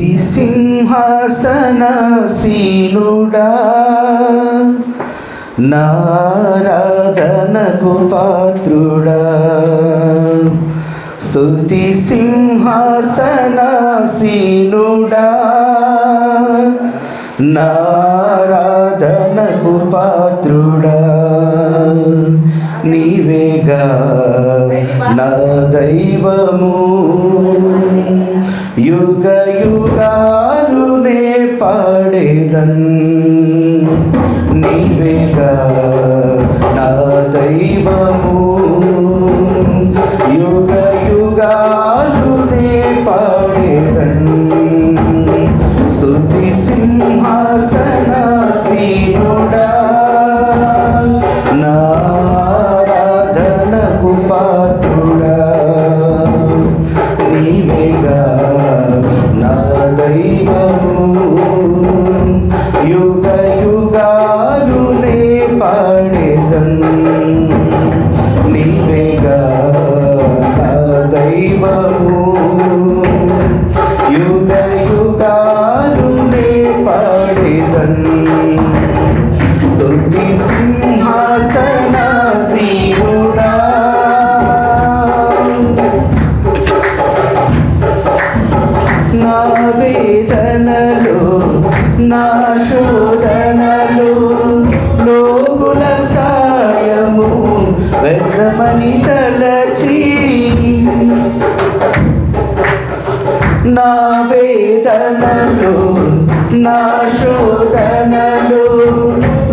స్తుతి సింహాసన శీలుడా. నారాధనకు పాత్రుడా. స్తుతి సింహాసన శీలుడా. నారాధనకు పాత్రుడా. నీవేగా నా దైవము. యుగ యుగాలునే పాడేదన్. నీవేగా దైవము యుగ యుగాలు పాడేదన్ నీవేగా దైవము. సాయము వ్యర్థమని తలచి నా వేదనలు నా శోధనలు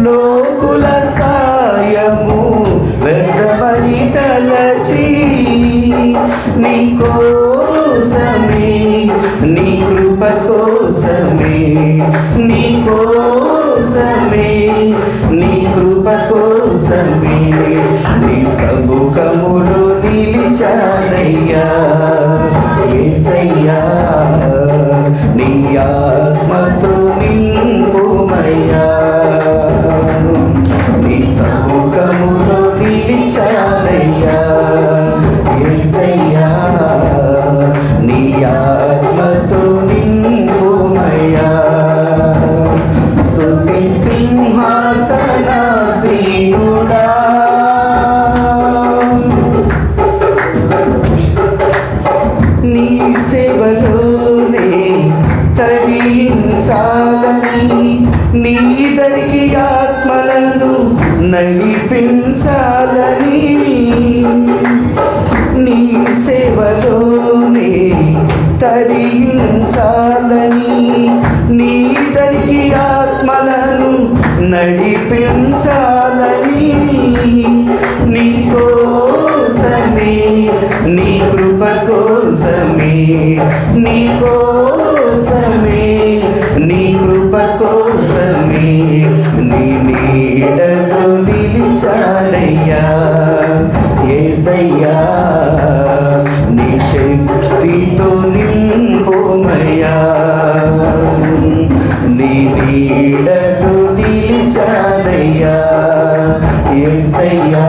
లోకుల సాయము వ్యర్థమని తలచి నీ కోసమే నీ కృప కోసమే నీ నిలిచానయ్యా నీ ఆత్మలను నడిపించాలని నీ సేవలోనే తరించాలని నీ దరికి ఆత్మలను నడిపించాలని నీ కోసమే నీ కృప కోసమే నీ కోసమే. ఏసయ్యా నీ శక్తితో నింపుమయ్యా నీ నీడలో నిలిచాడయ్యా ఏసయ్యా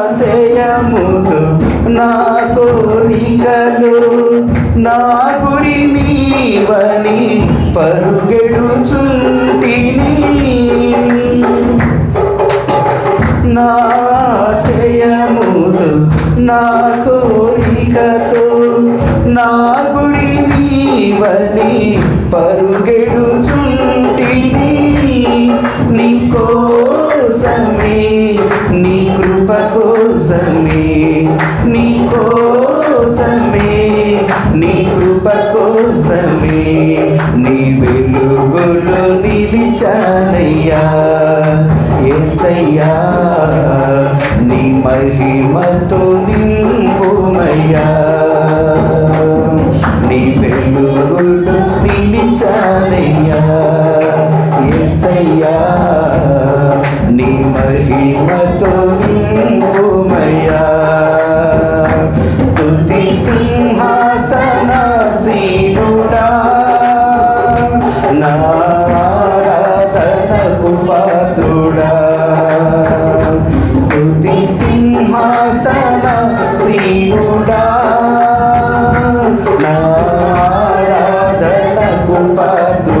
నాశయములు నా కోరికలు నా గురి నీవని పరుగెడుచుంటిని. నా శయములు నా కోరికతో నా గురి నీవని పరుగెడు కృప కోసమే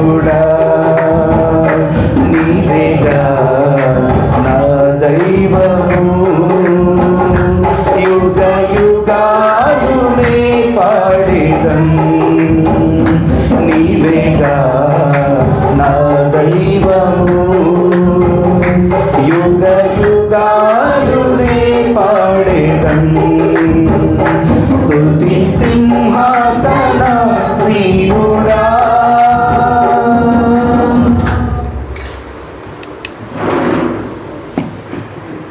దేవుడా నీవేగా నా దైవము. యుగ యుగాయునే పాడేదం. నీవేగా నా సింహాసన